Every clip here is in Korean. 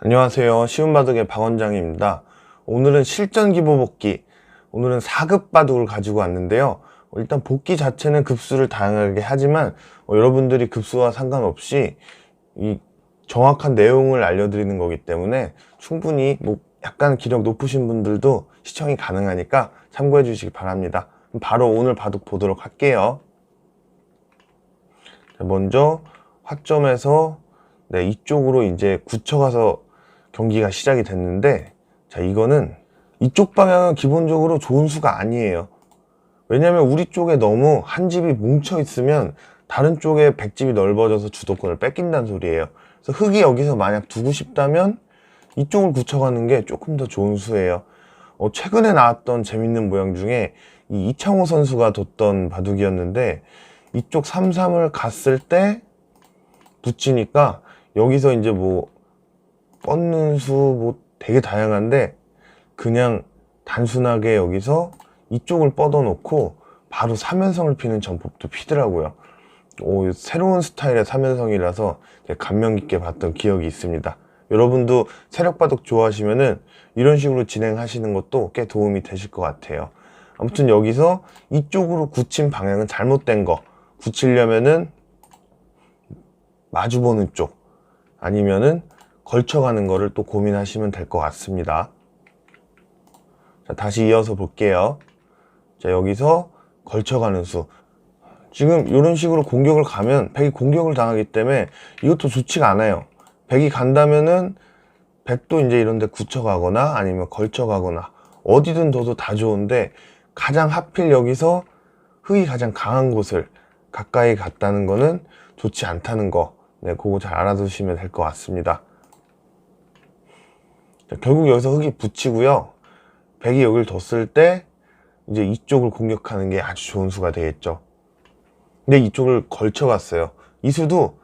안녕하세요. 쉬운 바둑의 박원장입니다. 오늘은 실전 기보 복귀. 오늘은 4급 바둑을 가지고 왔는데요. 어, 일단 복귀 자체는 급수를 다양하게 하지만 어, 여러분들이 급수와 상관없이 이 정확한 내용을 알려드리는 거기 때문에 충분히 뭐 약간 기력 높으신 분들도 시청이 가능하니까 참고해 주시기 바랍니다. 바로 오늘 바둑 보도록 할게요. 자, 먼저 화점에서 네, 이쪽으로 이제 굳혀가서 경기가 시작이 됐는데, 자, 이거는 이쪽 방향은 기본적으로 좋은 수가 아니에요. 왜냐면 우리 쪽에 너무 한 집이 뭉쳐 있으면 다른 쪽에 백집이 넓어져서 주도권을 뺏긴다는 소리예요. 그래서 흙이 여기서 만약 두고 싶다면 이쪽을 굳혀가는 게 조금 더 좋은 수예요. 어, 최근에 나왔던 재밌는 모양 중에 이 이창호 선수가 뒀던 바둑이었는데 이쪽 3-3을 갔을 때 붙이니까 여기서 이제 뭐 뻗는 수 뭐 되게 다양한데 그냥 단순하게 여기서 이쪽을 뻗어 놓고 바로 삼연성을 피는 전법도 피더라고요. 오, 새로운 스타일의 삼연성이라서 되게 감명 깊게 봤던 기억이 있습니다. 여러분도 세력바둑 좋아하시면 은 이런 식으로 진행하시는 것도 꽤 도움이 되실 것 같아요. 아무튼 여기서 이쪽으로 굳힌 방향은 잘못된 거. 굳히려면은 마주보는 쪽 아니면은 걸쳐가는 거를 또 고민하시면 될 것 같습니다. 자, 다시 이어서 볼게요. 자, 여기서 걸쳐가는 수. 지금 이런 식으로 공격을 가면 백이 공격을 당하기 때문에 이것도 좋지가 않아요. 백이 간다면은 백도 이제 이런 데 굳혀가거나 아니면 걸쳐가거나 어디든 둬도 다 좋은데 가장 하필 여기서 흙이 가장 강한 곳을 가까이 갔다는 거는 좋지 않다는 거. 네, 그거 잘 알아두시면 될 것 같습니다. 자, 결국 여기서 흙이 붙이고요. 백이 여기를 뒀을 때 이제 이쪽을 공격하는 게 아주 좋은 수가 되겠죠. 근데 이쪽을 걸쳐갔어요. 이 수도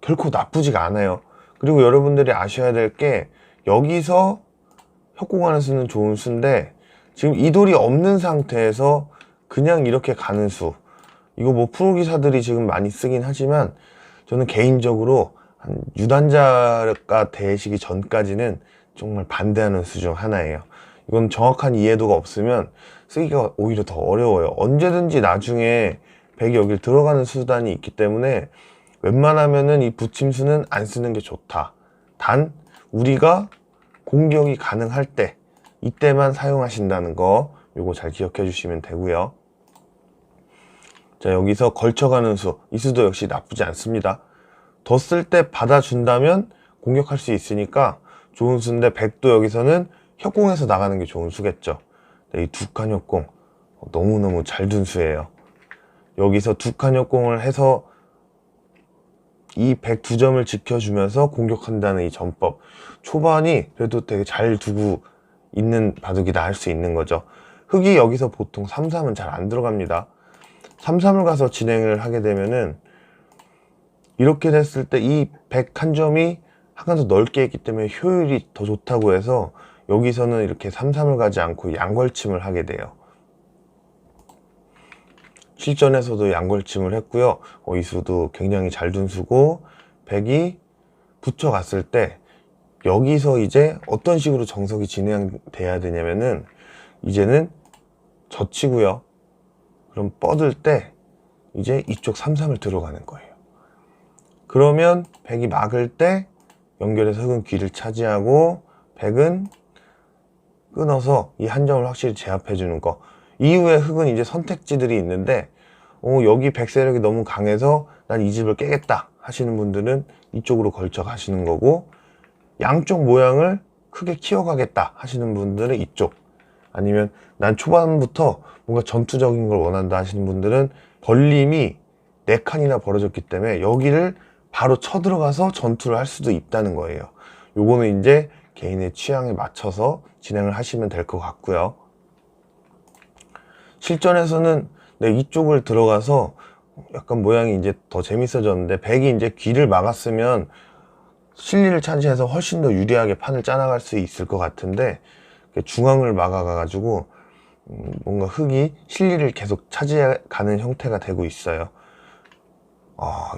결코 나쁘지가 않아요. 그리고 여러분들이 아셔야 될 게 여기서 협공하는 수는 좋은 수인데 지금 이 돌이 없는 상태에서 그냥 이렇게 가는 수 이거 뭐 프로기사들이 지금 많이 쓰긴 하지만 저는 개인적으로 한 유단자가 되시기 전까지는 정말 반대하는 수 중 하나예요. 이건 정확한 이해도가 없으면 쓰기가 오히려 더 어려워요. 언제든지 나중에 백이 여길 들어가는 수단이 있기 때문에 웬만하면은 이 붙임수는 안 쓰는 게 좋다. 단 우리가 공격이 가능할 때 이때만 사용하신다는 거 요거 잘 기억해 주시면 되고요. 자 여기서 걸쳐가는 수, 이 수도 역시 나쁘지 않습니다. 뒀을 때 받아준다면 공격할 수 있으니까 좋은 수인데 백도 여기서는 협공해서 나가는 게 좋은 수겠죠. 네, 이두 칸 협공 어, 너무너무 잘 둔 수예요. 여기서 두 칸 협공을 해서 이 102점을 지켜주면서 공격한다는 이 전법. 초반이 그래도 되게 잘 두고 있는 바둑이다 할 수 있는 거죠. 흑이 여기서 보통 3-3은 잘 안 들어갑니다. 3-3을 가서 진행을 하게 되면은 이렇게 됐을 때 이 101점이 더 넓게 있기 때문에 효율이 더 좋다고 해서 여기서는 이렇게 3-3을 가지 않고 양걸침을 하게 돼요. 실전에서도 양걸침을 했고요. 어, 이 수도 굉장히 잘 둔 수고 백이 붙여갔을 때 여기서 이제 어떤 식으로 정석이 진행돼야 되냐면은 이제는 젖히고요. 그럼 뻗을 때 이제 이쪽 3-3을 들어가는 거예요. 그러면 백이 막을 때 연결해서 흑은 귀를 차지하고 백은 끊어서 이 한 점을 확실히 제압해 주는 거. 이후에 흑은 이제 선택지들이 있는데 어, 여기 백 세력이 너무 강해서 난 이 집을 깨겠다 하시는 분들은 이쪽으로 걸쳐 가시는 거고 양쪽 모양을 크게 키워가겠다 하시는 분들은 이쪽 아니면 난 초반부터 뭔가 전투적인 걸 원한다 하시는 분들은 벌림이 네 칸이나 벌어졌기 때문에 여기를 바로 쳐들어가서 전투를 할 수도 있다는 거예요. 요거는 이제 개인의 취향에 맞춰서 진행을 하시면 될 것 같고요. 실전에서는 네, 이쪽을 들어가서 약간 모양이 이제 더 재밌어졌는데 백이 이제 귀를 막았으면 실리를 차지해서 훨씬 더 유리하게 판을 짜나갈 수 있을 것 같은데 중앙을 막아가가지고 음, 뭔가 흙이 실리를 계속 차지해가는 형태가 되고 있어요. 아,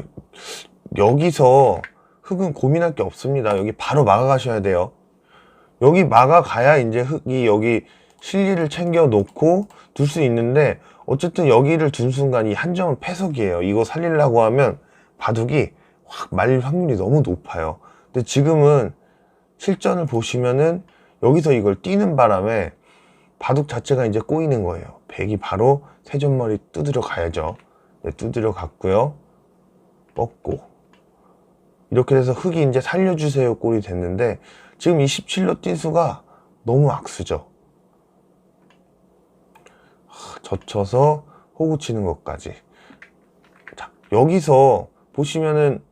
여기서 흙은 고민할 게 없습니다. 여기 바로 막아가셔야 돼요. 여기 막아가야 이제 흙이 여기 실리를 챙겨 놓고 둘 수 있는데 어쨌든 여기를 둔 순간 이 한 점은 패석이에요. 이거 살리려고 하면 바둑이 확 말릴 확률이 너무 높아요. 근데 지금은 실전을 보시면은 여기서 이걸 뛰는 바람에 바둑 자체가 이제 꼬이는 거예요. 백이 바로 세점머리 두드려 가야죠. 네, 두드려 갔고요. 뻗고. 이렇게 돼서 흙이 이제 살려주세요 꼴이 됐는데 지금 이 17로 뛴 수가 너무 악수죠. 하, 젖혀서 호구 치는 것까지. 자, 여기서 보시면은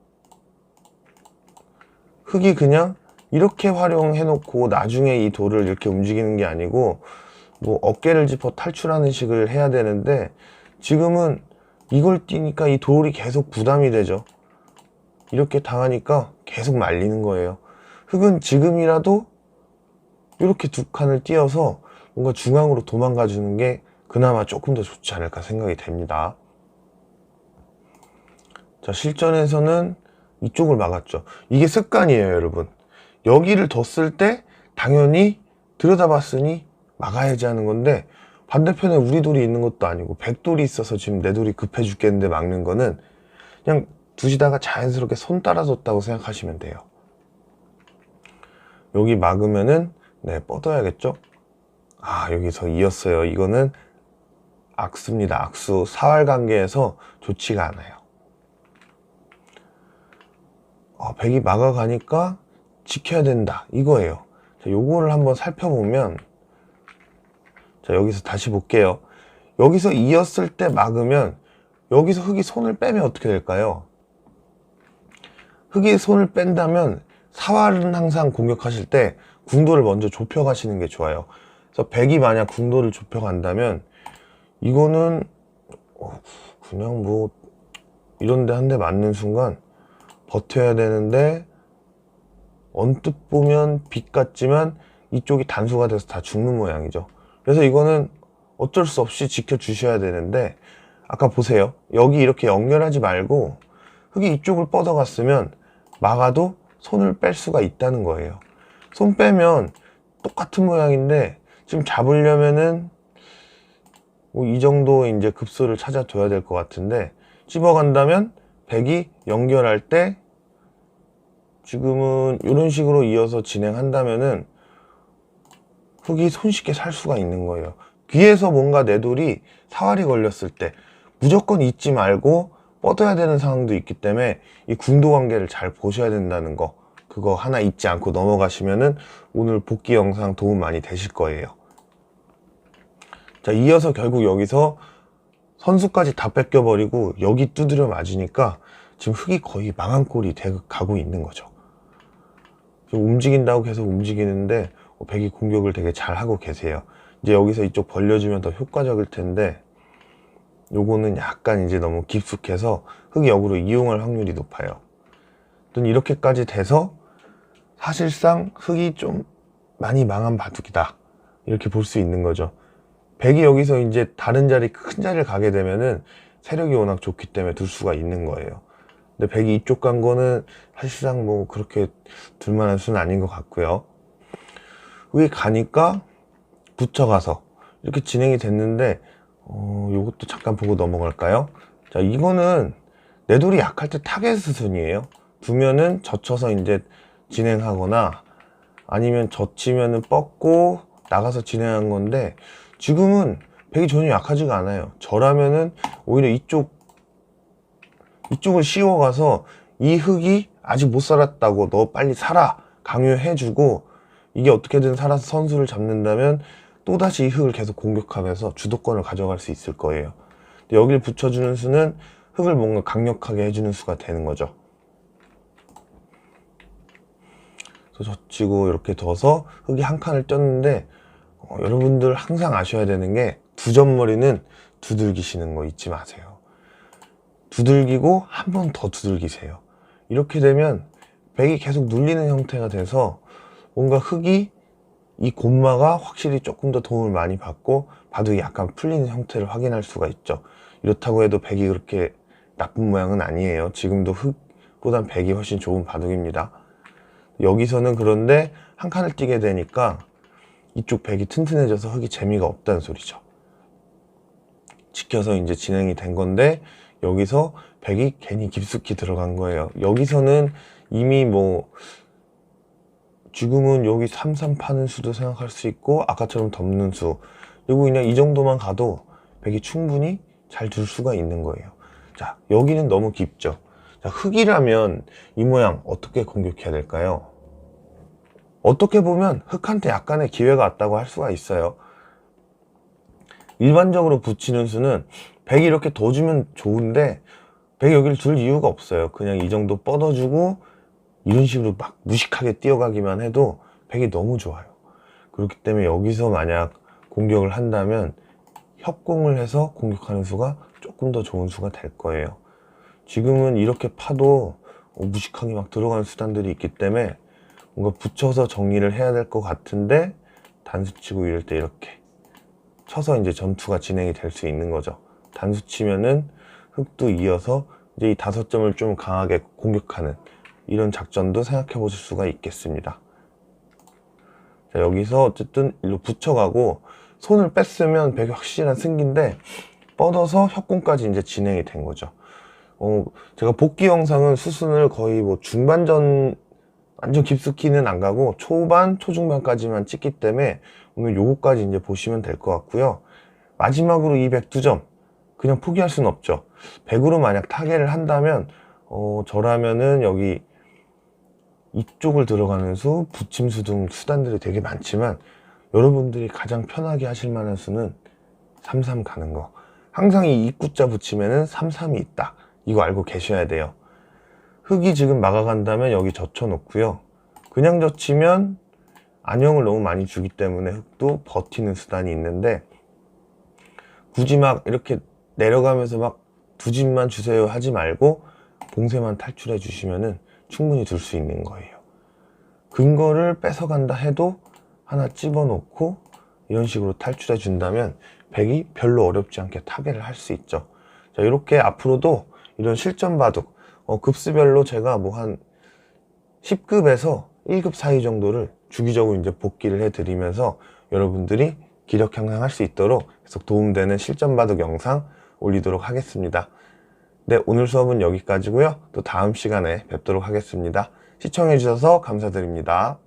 흙이 그냥 이렇게 활용해 놓고 나중에 이 돌을 이렇게 움직이는 게 아니고 뭐 어깨를 짚어 탈출하는 식을 해야 되는데 지금은 이걸 뛰니까 이 돌이 계속 부담이 되죠. 이렇게 당하니까 계속 말리는 거예요. 흙은 지금이라도 이렇게 두 칸을 띄어서 뭔가 중앙으로 도망가 주는 게 그나마 조금 더 좋지 않을까 생각이 됩니다. 자, 실전에서는 이쪽을 막았죠. 이게 습관이에요, 여러분. 여기를 뒀을 때 당연히 들여다봤으니 막아야지 하는 건데 반대편에 우리 돌이 있는 것도 아니고 백돌이 있어서 지금 내 돌이 급해 죽겠는데 막는 거는 그냥 두시다가 자연스럽게 손 따라 줬다고 생각하시면 돼요. 여기 막으면은 네 뻗어야겠죠? 아 여기서 이었어요. 이거는 악수입니다. 악수 사활 관계에서 좋지가 않아요. 어, 백이 막아가니까 지켜야 된다 이거예요. 자, 요거를 한번 살펴보면 자 여기서 다시 볼게요. 여기서 이었을 때 막으면 여기서 흙이 손을 빼면 어떻게 될까요? 흙이 손을 뺀다면 사활은 항상 공격하실 때 궁도를 먼저 좁혀 가시는 게 좋아요. 그래서 백이 만약 궁도를 좁혀 간다면 이거는 어, 그냥 뭐 이런데 한 대 맞는 순간 버텨야 되는데 언뜻 보면 빛 같지만 이쪽이 단수가 돼서 다 죽는 모양이죠. 그래서 이거는 어쩔 수 없이 지켜주셔야 되는데 아까 보세요. 여기 이렇게 연결하지 말고 흙이 이쪽을 뻗어갔으면 막아도 손을 뺄 수가 있다는 거예요. 손 빼면 똑같은 모양인데 지금 잡으려면은 뭐 이 정도 이제 급소를 찾아둬야 될 것 같은데 찝어간다면 백이 연결할 때 지금은 이런 식으로 이어서 진행한다면은 흙이 손쉽게 살 수가 있는 거예요. 귀에서 뭔가 내 돌이 사활이 걸렸을 때 무조건 잊지 말고 뻗어야 되는 상황도 있기 때문에 이 궁도 관계를 잘 보셔야 된다는 거 그거 하나 잊지 않고 넘어가시면은 오늘 복귀 영상 도움 많이 되실 거예요. 자, 이어서 결국 여기서 선수까지 다 뺏겨버리고 여기 두드려 맞으니까 지금 흙이 거의 망한 꼴이 돼 가고 있는 거죠. 움직인다고 계속 움직이는데 어, 백이 공격을 되게 잘 하고 계세요. 이제 여기서 이쪽 벌려주면 더 효과적일 텐데 요거는 약간 이제 너무 깊숙해서 흙이 역으로 이용할 확률이 높아요. 또 이렇게까지 돼서 사실상 흙이 좀 많이 망한 바둑이다. 이렇게 볼 수 있는 거죠. 백이 여기서 이제 다른 자리, 큰 자리를 가게 되면은 세력이 워낙 좋기 때문에 둘 수가 있는 거예요. 근데 백이 이쪽 간 거는 사실상 뭐 그렇게 둘만한 수는 아닌 것 같고요. 흙이 가니까 붙여가서 이렇게 진행이 됐는데 어, 요것도 잠깐 보고 넘어갈까요? 자, 이거는 내 돌이 약할 때 타겟 수순이에요. 두면은 젖혀서 이제 진행하거나 아니면 젖히면은 뻗고 나가서 진행한 건데 지금은 백이 전혀 약하지가 않아요. 저라면은 오히려 이쪽 이쪽을 씌워가서 이 흙이 아직 못 살았다고 너 빨리 살아 강요해주고 이게 어떻게든 살아서 선수를 잡는다면 또다시 이 흙을 계속 공격하면서 주도권을 가져갈 수 있을 거예요. 여기를 붙여주는 수는 흙을 뭔가 강력하게 해주는 수가 되는 거죠. 그래서 젖히고 이렇게 둬서 흙이 한 칸을 떴는데 어, 여러분들 항상 아셔야 되는 게 두점머리는 두들기시는 거 잊지 마세요. 두들기고 한 번 더 두들기세요. 이렇게 되면 백이 계속 눌리는 형태가 돼서 뭔가 흙이 이 곰마가 확실히 조금 더 도움을 많이 받고 바둑이 약간 풀리는 형태를 확인할 수가 있죠. 이렇다고 해도 백이 그렇게 나쁜 모양은 아니에요. 지금도 흙 흑보단 백이 훨씬 좋은 바둑입니다. 여기서는 그런데 한 칸을 뛰게 되니까 이쪽 백이 튼튼해져서 흑이 재미가 없다는 소리죠. 지켜서 이제 진행이 된 건데 여기서 백이 괜히 깊숙이 들어간 거예요. 여기서는 이미 뭐 지금은 여기 3-3 파는 수도 생각할 수 있고 아까처럼 덮는 수 그리고 그냥 이 정도만 가도 백이 충분히 잘 둘 수가 있는 거예요. 자 여기는 너무 깊죠. 자 흑이라면 이 모양 어떻게 공격해야 될까요? 어떻게 보면 흑한테 약간의 기회가 왔다고 할 수가 있어요. 일반적으로 붙이는 수는 100이 이렇게 더 주면 좋은데 100이 여기를 둘 이유가 없어요. 그냥 이 정도 뻗어주고 이런 식으로 막 무식하게 뛰어가기만 해도 100이 너무 좋아요. 그렇기 때문에 여기서 만약 공격을 한다면 협공을 해서 공격하는 수가 조금 더 좋은 수가 될 거예요. 지금은 이렇게 파도 어, 무식하게 막 들어가는 수단들이 있기 때문에 뭔가 붙여서 정리를 해야 될 것 같은데 단수 치고 이럴 때 이렇게 쳐서 이제 전투가 진행이 될 수 있는 거죠. 단수 치면은 흑도 이어서 이제 이 다섯 점을 좀 강하게 공격하는 이런 작전도 생각해 보실 수가 있겠습니다. 자, 여기서 어쨌든 일로 붙여가고 손을 뺐으면 백이 확실한 승기인데 뻗어서 협공까지 이제 진행이 된 거죠. 어, 제가 복귀 영상은 수순을 거의 뭐 중반전 완전 깊숙이는 안 가고 초반, 초중반까지만 찍기 때문에 오늘 요거까지 이제 보시면 될 것 같고요. 마지막으로 이 102점 그냥 포기할 수는 없죠. 100으로 만약 타개를 한다면 어, 저라면은 여기 이쪽을 들어가는 수, 붙임수 등 수단들이 되게 많지만 여러분들이 가장 편하게 하실 만한 수는 33 가는 거. 항상 이 입구자 붙이면은 33이 있다. 이거 알고 계셔야 돼요. 흙이 지금 막아간다면 여기 젖혀 놓고요. 그냥 젖히면 안형을 너무 많이 주기 때문에 흙도 버티는 수단이 있는데 굳이 막 이렇게 내려가면서 막 두 집만 주세요 하지 말고 봉쇄만 탈출해 주시면은 충분히 둘 수 있는 거예요. 근거를 뺏어간다 해도 하나 집어넣고 이런 식으로 탈출해 준다면 백이 별로 어렵지 않게 타개를 할수 있죠. 자, 이렇게 앞으로도 이런 실전 바둑, 어, 급수별로 제가 뭐 한 10급에서 1급 사이 정도를 주기적으로 이제 복귀를 해드리면서 여러분들이 기력 향상할 수 있도록 계속 도움되는 실전 바둑 영상 올리도록 하겠습니다. 네, 오늘 수업은 여기까지고요. 또 다음 시간에 뵙도록 하겠습니다. 시청해주셔서 감사드립니다.